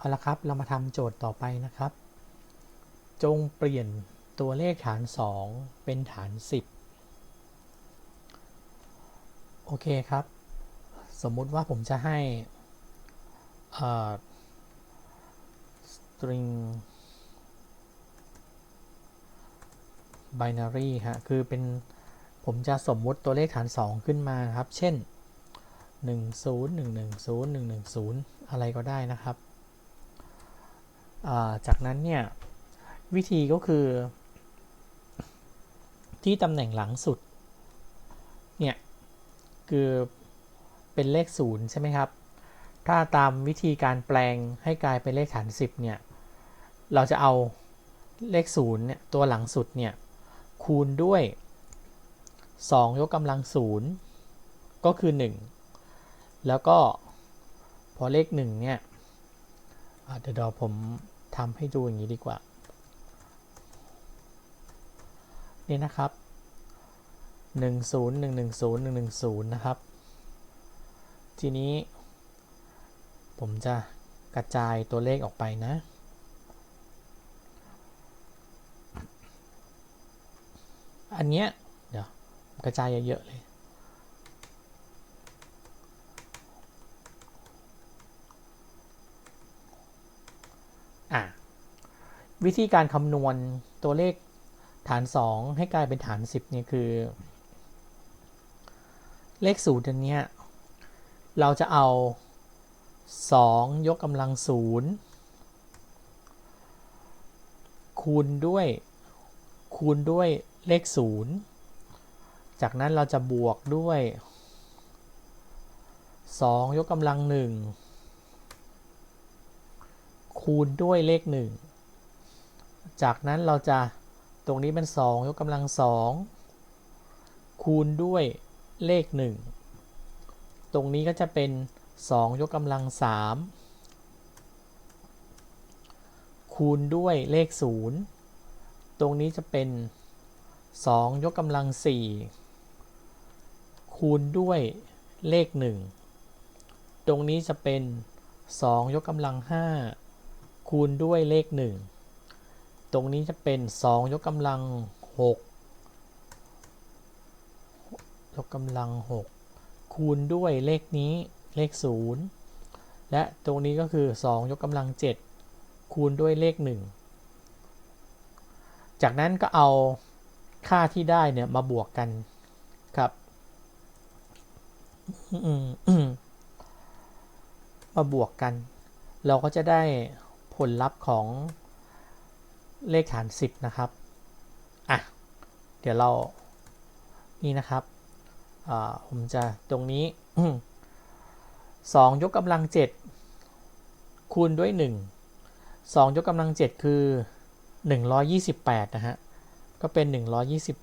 เอาละครับ เรามาทำโจทย์ต่อไปนะครับ จงเปลี่ยนตัวเลขฐาน 2 เป็นฐาน 10 โอเคครับ สมมุติว่าผมจะให้เอ่อ string binary ฮะ คือเป็นผมจะสมมุติตัวเลขฐาน 2 ขึ้นมาครับ เช่น 10 110 110 อะไรก็ได้นะครับ จากนั้นเนี่ยวิธีก็คือ ที่ตำแหน่งหลังสุดเนี่ยคือเป็นเลข0ใช่ไหมครับ ถ้าตามวิธีการแปลงให้กลายเป็นเลขฐาน 10เนี่ยเราจะเอาเลข0เนี่ยตัวหลังสุดเนี่ยคูณด้วย 2 ยกกำลัง 0 ก็คือ 1 แล้วก็พอเลข1เนี่ยเดี๋ยวผม ทำให้ดูอย่างนี้ดีกว่า นี่นะครับ 1 0 1 1 0 1 1 0นะครับ ทีนี้ ผมจะกระจายตัวเลขออกไปนะอันเนี้ยเดี๋ยวกระจายเยอะๆเลย อะ วิธีการคำนวณตัวเลขฐาน 2 ให้กลายเป็นฐาน 10เนี่ยคือ เลขศูนย์อันนี้เราจะเอา 2 ยกกำลัง 0 คูณด้วย คูณด้วยเลข 0 จากนั้นเราจะบวกด้วย 2 ยกกำลัง 1 คูณด้วยเลข 1 จากนั้นเราจะตรงนี้เป็น 2 ยกกำลัง 2 คูณด้วยเลข 1 ตรงนี้ก็จะเป็น 2 ยกกำลัง 3 คูณด้วยเลข 0 ตรงนี้จะเป็น 2 ยกกำลัง 4 คูณด้วยเลข 1 ตรงนี้จะเป็น 2 ยกกำลัง 5 คูณด้วยเลข 1 ตรงนี้จะเป็น 2 ยกกำลัง 6 ยกกำลัง 6 คูณด้วยเลขนี้เลข 0 และตรงนี้ก็คือ 2 ยกกำลัง 7 คูณด้วยเลข 1 จากนั้นก็เอาค่าที่ได้เนี่ยมาบวกกันครับมาบวกกัน เราก็จะได้ผลลัพธ์ของ เลขฐาน 10 นะครับ อะ เดี๋ยวเรา นี่นะครับผมจะตรงนี้ 2 ยกกำลัง 7 คูณด้วย 1 2 ยกกำลัง 7 คือ 128 นะฮะ ก็เป็น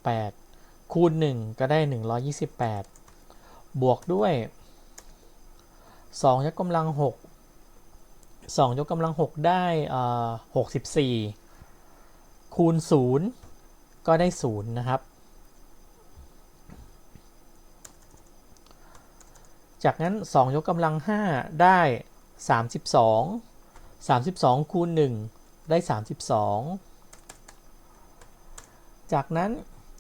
128 คูณ 1 ก็ได้ 128 บวกด้วย 2 ยกกำลัง 6 2 ยกกำลัง 6 ได้ 64 คูณ 0 ก็ได้ 0 นะครับ จากนั้น 2 ยกกำลัง 5 ได้ 32 32 คูณ 1 ได้ 32 จากนั้น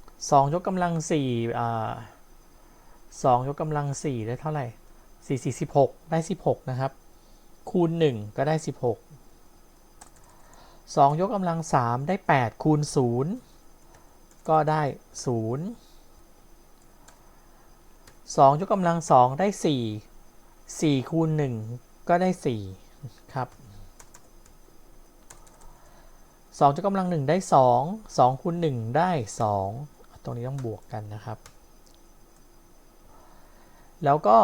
2 ยกกำลัง4อ่า2ยกกำลัง 4 ได้เท่าไหร่ 4 4 16 ได้ 16 นะครับ คูณ 1 ก็ได้ 16 2 ยกกำลัง 3 ได้ 8 คูณ 0 ก็ได้ 0 2 ยกกำลัง 2 ได้ 4 4 คูณ 1 ก็ได้ 4 ครับ2ยกกำลัง 1 ได้ 2 2 คูณ 1 ได้ 2 ตรงนี้ต้องบวกกันนะครับ แล้วก็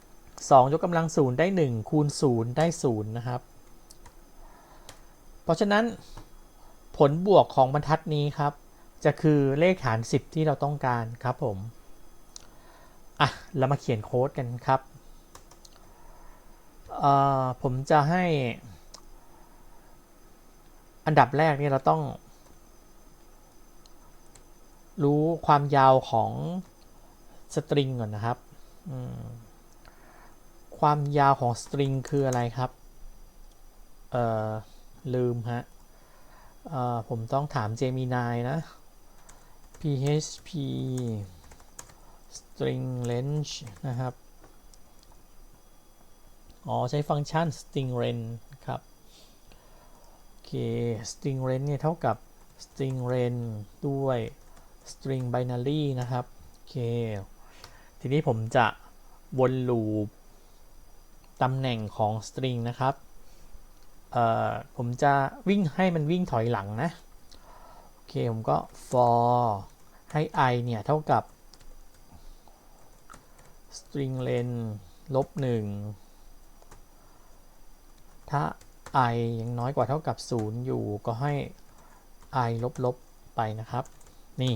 2 ยกกำลัง 0 ได้ 1 คูณ 0 ได้ 0 นะครับ เพราะฉะนั้นผลบวกของบรรทัดนี้ครับ จะคือเลขฐาน 10 ที่เราต้องการครับผม อะ เรามาเขียนโค้ดกันครับ ผมจะให้ อันดับแรกนี่เราต้อง รู้ความยาวของสตริงก่อนนะครับ ความยาวของสตริงคืออะไรครับ เอ่อ ลืมฮะผมต้องถาม Gemini นะ php string range นะครับ อ๋อ ใช้ฟังก์ชัน string range ครับ โอเค string range เนี่ยเท่ากับ string range ด้วย string binary นะครับ โอเค ทีนี้ผมจะวนลูปตำแหน่งของ string นะครับ ผมจะวิ่งให้มันวิ่งถอยหลังนะโอเคผมก็ for ให้ i เนี่ย เท่ากับ string len ลบหนึ่งถ้า i ยังน้อยกว่าเท่ากับ 0 อยู่ก็ให้ i ลบลบไปนะครับ นี่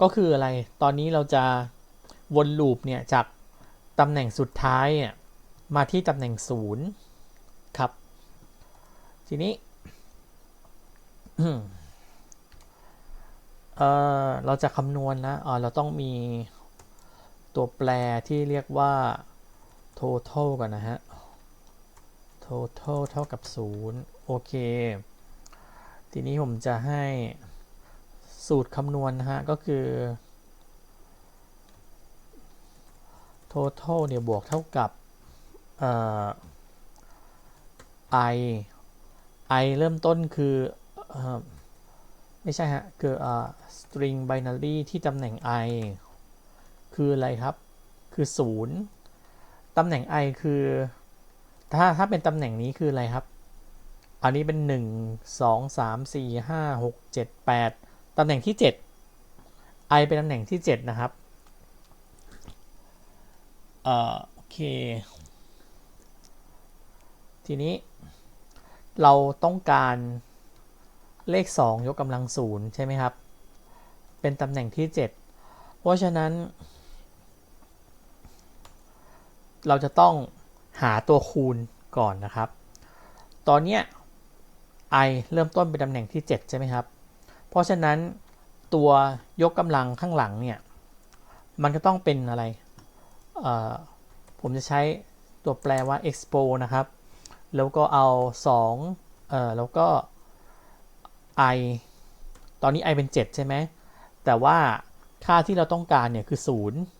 ก็คืออะไรตอนนี้เราจะวนลูปเนี่ย จากตำแหน่งสุดท้ายมาที่ตำแหน่ง 0 ทีนี้เออเราจะคำนวณนะอ๋อเราต้องมีตัวแปรที่เรียกว่า total ก่อนนะฮะ total เท่ากับ 0 โอเค ทีนี้ผมจะให้สูตรคำนวณนะฮะ ก็คือ total เนี่ยบวกเท่ากับ i i เริ่มต้นคืออไม่ใช่ฮะคือ string binary ที่ตำแหน่ง i คืออะไรครับ คือ 0 ตำแหน่ง i คือ ถ้าถ้าเป็นตำแหน่งนี้คืออะไรครับ อันนี้เป็น 1 2 3 4 5 6 7 8 ตำแหน่งที่ 7 i เป็นตำแหน่งที่ 7 นะครับอโอเค ทีนี้ เราต้องการเลข 2 ยกกำลังศูนย์ใช่ไหมครับ เป็นตำแหน่งที่ 7 เพราะฉะนั้น เราจะต้องหาตัวคูณก่อนนะครับ ตอนเนี้ย i เริ่มต้นเป็นตำแหน่งที่ 7 ใช่ไหมครับ เพราะฉะนั้นตัวยกกำลังข้างหลังเนี่ย มันก็ต้องเป็นอะไร ผมจะใช้ตัวแปลว่า expo นะครับ แล้วก็เอา2เอ่อแล้วก็ i ตอนนี้ i เป็น 7 ใช่ไหม แต่ว่าค่าที่เราต้องการเนี่ยคือ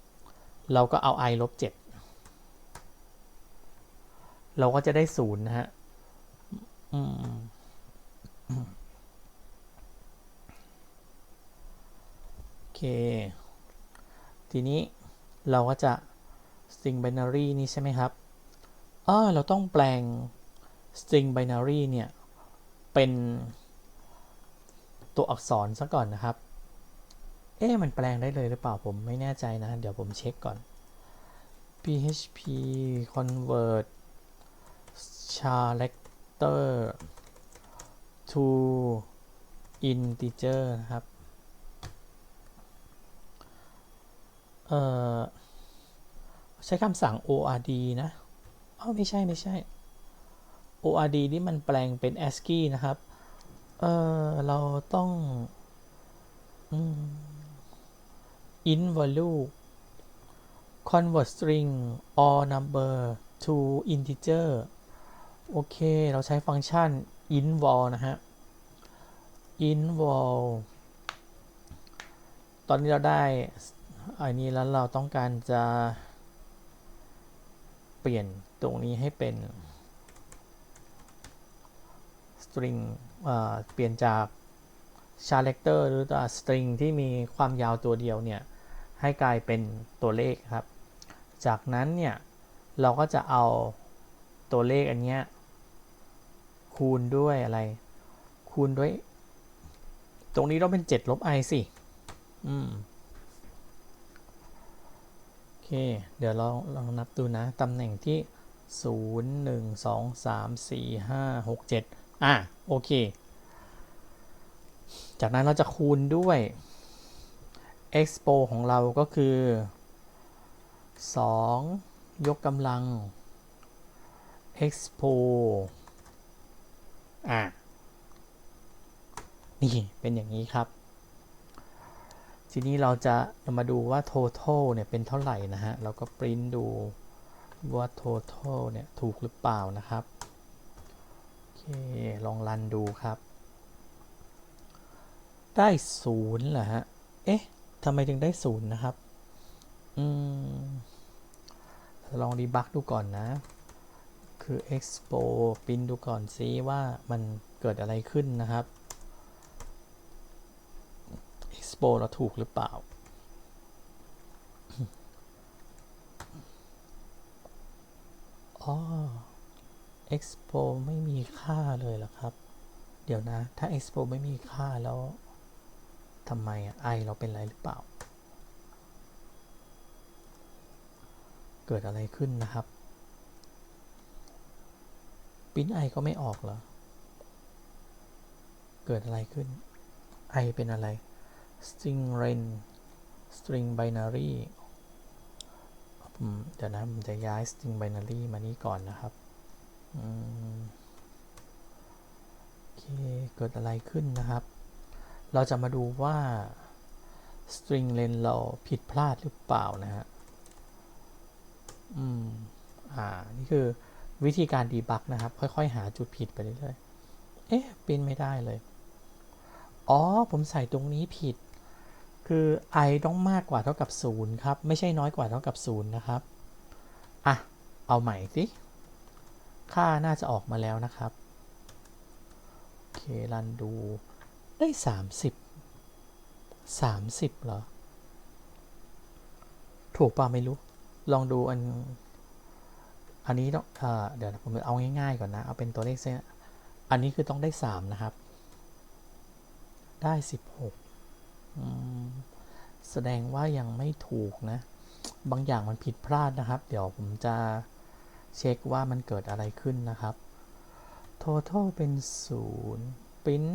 0 เราก็เอา i ลบ 7 เราก็จะได้ 0 นะฮะอืมโอเค ทีนี้เราก็จะ string binary นี่ใช่ไหมครับอ่าเราต้องแปลง string binary เนี่ย เป็นตัวอักษรซะก่อนนะครับ เอ๊ะมันแปลงได้เลยหรือเปล่าผมไม่แน่ใจนะ เดี๋ยวผมเช็คก่อน php convert character to integer นะครับ เอ่อ ใช้คำสั่ง ord นะอ๋อไม่ใช่ ไม่ใช่ ord นี่มันแปลงเป็น ascii นะครับ เออเราต้อง int value convert string or number to integer โอเค เราใช้ฟังก์ชัน int vol นะฮะ int vol ตอนนี้เราได้อันนี้แล้วเราต้องการจะเปลี่ยนตรงนี้ให้เป็น string เปลี่ยนจาก character หรือตัว string ที่มีความยาวตัวเดียวเนี่ยให้กลายเป็นตัวเลขครับ จากนั้นเนี่ยเราก็จะเอาตัวเลขอันเนี้ยคูณด้วยอะไร คูณด้วย ตรงนี้ต้องเป็น 7 ลบ i สิ อืม โอเค เดี๋ยวเราลองนับดูนะ ตำแหน่งที่ 0 1 2 3 4 5 6 7 อะโอเค จากนั้นเราจะคูณด้วย expo ของเราก็คือ 2 ยกกำลัง expo อะนี่เป็นอย่างนี้ครับ ทีนี้เราจะมาดูว่า total เนี่ยเป็นเท่าไหร่นะฮะ เราก็ปริ้นดูว่า total เนี่ยถูกหรือเปล่านะครับ เคองรันดูครับ ได้ศูนย์เหรอฮะ เอ๊ะทำไมถึงได้ศูนย์นะครับ อืม ลองดีบักดูก่อนนะ คือ expo ปินดูก่อนซิว่ามันเกิดอะไรขึ้นนะครับ expo เราถูกหรือเปล่าอ๋อ expo ไม่มีค่าเลยเหรอครับ เดี๋ยวนะ ถ้า expo ไม่มีค่าแล้วทำไมอะไอเราเป็นไรหรือเปล่า เกิดอะไรขึ้นนะครับปิ้นไอก็ไม่ออกเหรอ เกิดอะไรขึ้น ไอเป็นอะไร string len string binary เดี๋ยวนะผมจะย้าย string binary มานี่ก่อนนะครับ โอเค เกิดอะไรขึ้นนะครับ เราจะมาดูว่า string len เราผิดพลาดหรือเปล่านะฮะ อืม อ่า นี่คือวิธีการดีบักนะครับ ค่อย ๆ หาจุดผิดไปเรื่อยๆ เอ๊ะปิ้นไม่ได้เลย อ๋อ ผมใส่ตรงนี้ผิด คือ i ต้องมากกว่าเท่ากับ 0 ครับ ไม่ใช่น้อยกว่าเท่ากับ 0 นะครับ อะ เอาใหม่สิ ค่าน่าจะออกมาแล้วนะครับ โอเค รันดูได้ 30 30เหรอ ถูกป่ะไม่รู้ ลองดูอัน อันนี้ต้องเอเดี๋ยวผมเอาง่ายๆก่อนนะ เอาเป็นตัวเลขเส้น อันนี้คือต้องได้ 3 นะครับ ได้ 16 แสดงว่ายังไม่ถูกนะ บางอย่างมันผิดพลาดนะครับ เดี๋ยวผมจะ เช็คว่ามันเกิดอะไรขึ้นนะครับ total เป็น 0 print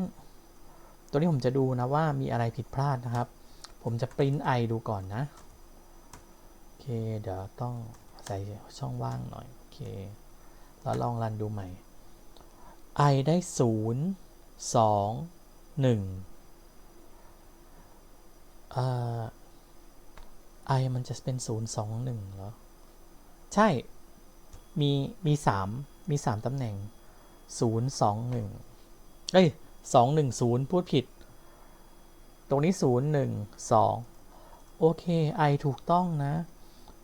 ตัวนี้ผมจะดูนะว่ามีอะไรผิดพลาดนะครับ ผมจะ print i ดูก่อนนะ โอเค เดี๋ยวต้องใส่ช่องว่างหน่อย โอเค แล้วลองรันดูใหม่ i ได้ 0 2 1เอ่อ i มันจะเป็น 0 2 1เหรอ ใช่ มีมี3มี3ตำแหน่ง0 2 1เอ้ย2 1 0พูดผิด ตรงนี้0 1 2โอเค i ถูกต้องนะ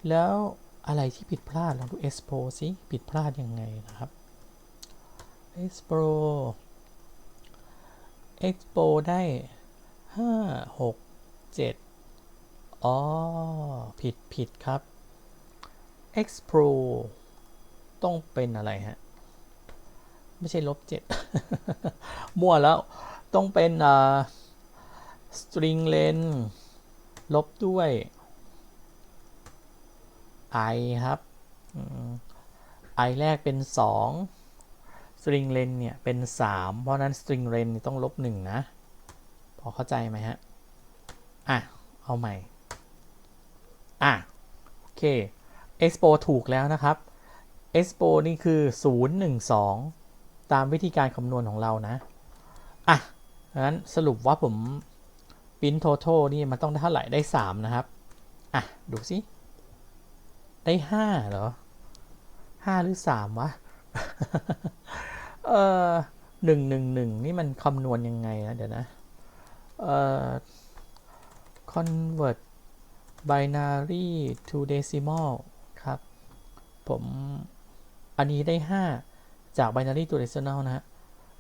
แล้วอะไรที่ผิดพลาดลองดู expo สิผิดพลาดยังไงนะครับ expo expo ได้5 6 7อ๋อ ผิดผิดครับ expo ต้องเป็นอะไรฮะ ไม่ใช่ลบ7มั่วแล้วต้องเป็นอ่า string len ลบด้วย i ครับ i แรกเป็น 2 string len เนี่ย เป็น 3 เพราะนั้น string len ต้องลบ 1 นะ พอเข้าใจไหมฮะ อะ เอาใหม่ อะ โอเค expo ถูกแล้วนะครับ expo นี่คือ 012 ตามวิธีการคำนวณของเรานะ อะงั้นสรุปว่าผม print total นี่มันต้องได้เท่าไหร่ได้ 3 นะครับ อะ ดูสิ ได้ห้าเหรอห้าหรือสามวะ เออหนึ่งหนึ่งหนึ่งนี่มันคำนวณยังไงนะเดี๋ยวนะ เอ่อ convert binary to decimal ครับ ผม อันนี้ได้ห้าจาก binary to decimal นะฮะ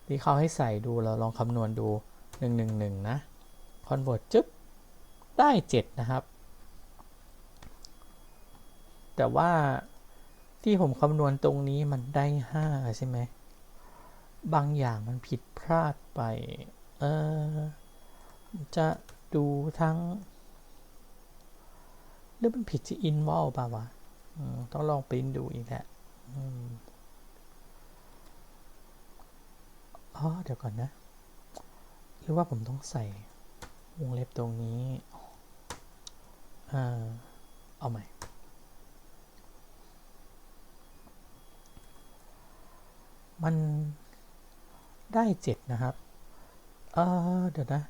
ที่เขาให้ใส่ดูเราลองคำนวณดูหนึ่งหนึ่งหนึ่งนะ convert จึ๊บ ได้เจ็ดนะครับ แต่ว่าที่ผมคำนวณตรงนี้มันได้ 5 ใช่ไหม บางอย่างมันผิดพลาดไป เออ จะดูทั้งหรือมันผิดที่ involve ป่าวะต้องลองปริ้นดูอีกแหละ อ๋อ เดี๋ยวก่อนนะ หรือว่าผมต้องใส่วงเล็บตรงนี้ อ่า เอาใหม่ มันได้เจ็ดนะครับ เออเดี๋ยวนะ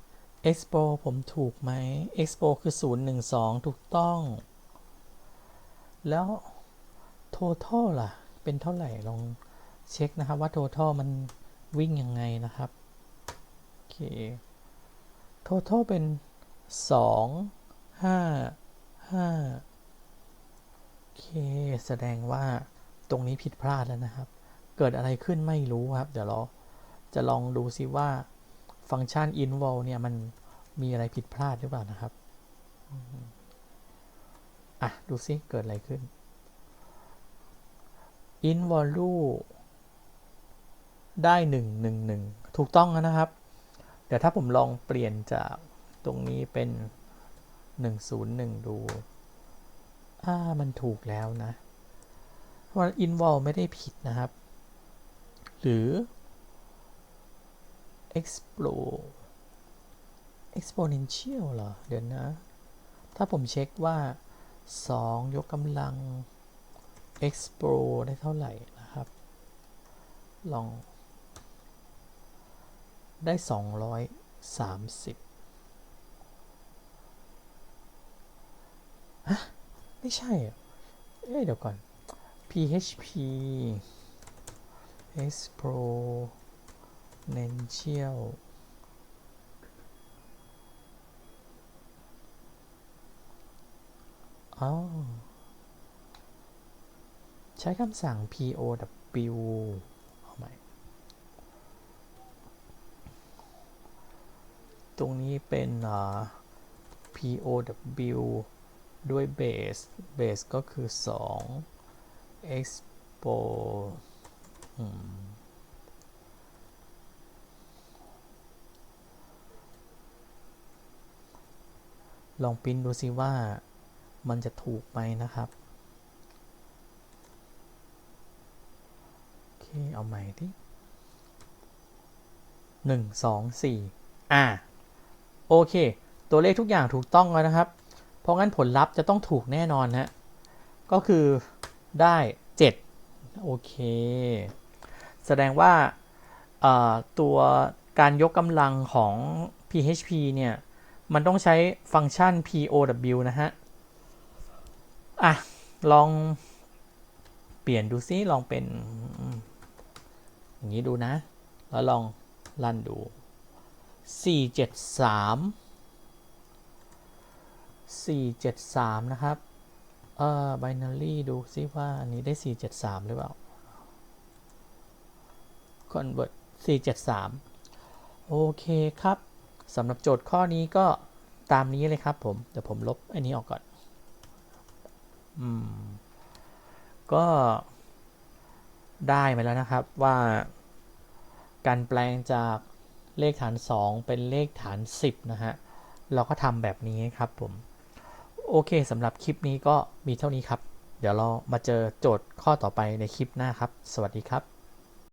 expo ผมถูกไหม expo คือศูนย์หนึ่งสองถูกต้อง แล้ว total ล่ะ เป็นเท่าไหร่ลองเช็คนะครับว่า total มันวิ่งยังไงนะครับโอเค total เป็น 2 5 5โอเค แสดงว่าตรงนี้ผิดพลาดแล้วนะครับ เกิดอะไรขึ้นไม่รู้ครับ เดี๋ยวเราจะลองดูซิว่าฟังก์ชัน invol เนี่ยมันมีอะไรผิดพลาดหรือเปล่านะครับ อะ ดูซิเกิดอะไรขึ้น involue ได้หนึ่งหนึ่งหนึ่งถูกต้องนะครับ เดี๋ยวถ้าผมลองเปลี่ยนจากตรงนี้เป็น101ดูอ่ามันถูกแล้วนะเพราะ involve ไม่ได้ผิดนะครับ หรือ explore exponential เหรอ เดี๋ยวนะ ถ้าผมเช็คว่า 2 ยกกำลัง explore ได้เท่าไหร่นะครับ ลอง ได้ 230ฮะไม่ใช่ เอ้ยเดี๋ยวก่อน php x pro n e n t i a l อ๋อ ใช้คำสั่ง pow เอาใหม่ตรงนี้เป็น pow ด้วย base base ก็คือ 2 expo อืมลองปิ้นดูซิว่ามันจะถูกไหมนะครับ โอ เคเอาใหม่ดิหนึ่งสองสี่อ่า โอเค ตัวเลขทุกอย่างถูกต้องแล้วนะครับ เพราะงั้นผลลัพธ์จะต้องถูกแน่นอนฮะก็คือได้7โอเค แสดงว่าเอ่อตัวการยกกำลังของ PHP เนี่ย มันต้องใช้ฟังก์ชัน POW นะฮะ อะ ลองเปลี่ยนดูซิ ลองเป็น อย่างนี้ดูนะ แล้วลองรันดู 473 473 นะครับ เอ่อ binary ดูซิว่าอันนี้ได้ 473 หรือเปล่า convert 473 โอเคครับสำหรับโจทย์ข้อนี้ก็ตามนี้เลยครับผม เดี๋ยวผมลบอันนี้ออกก่อน อืม ก็ ได้มาแล้วนะครับว่า การแปลงจากเลขฐาน 2 เป็นเลขฐาน 10 นะฮะ เราก็ทำแบบนี้ครับผม โอเคสำหรับคลิปนี้ก็มีเท่านี้ครับ เดี๋ยวเรามาเจอโจทย์ข้อต่อไปในคลิปหน้าครับ สวัสดีครับ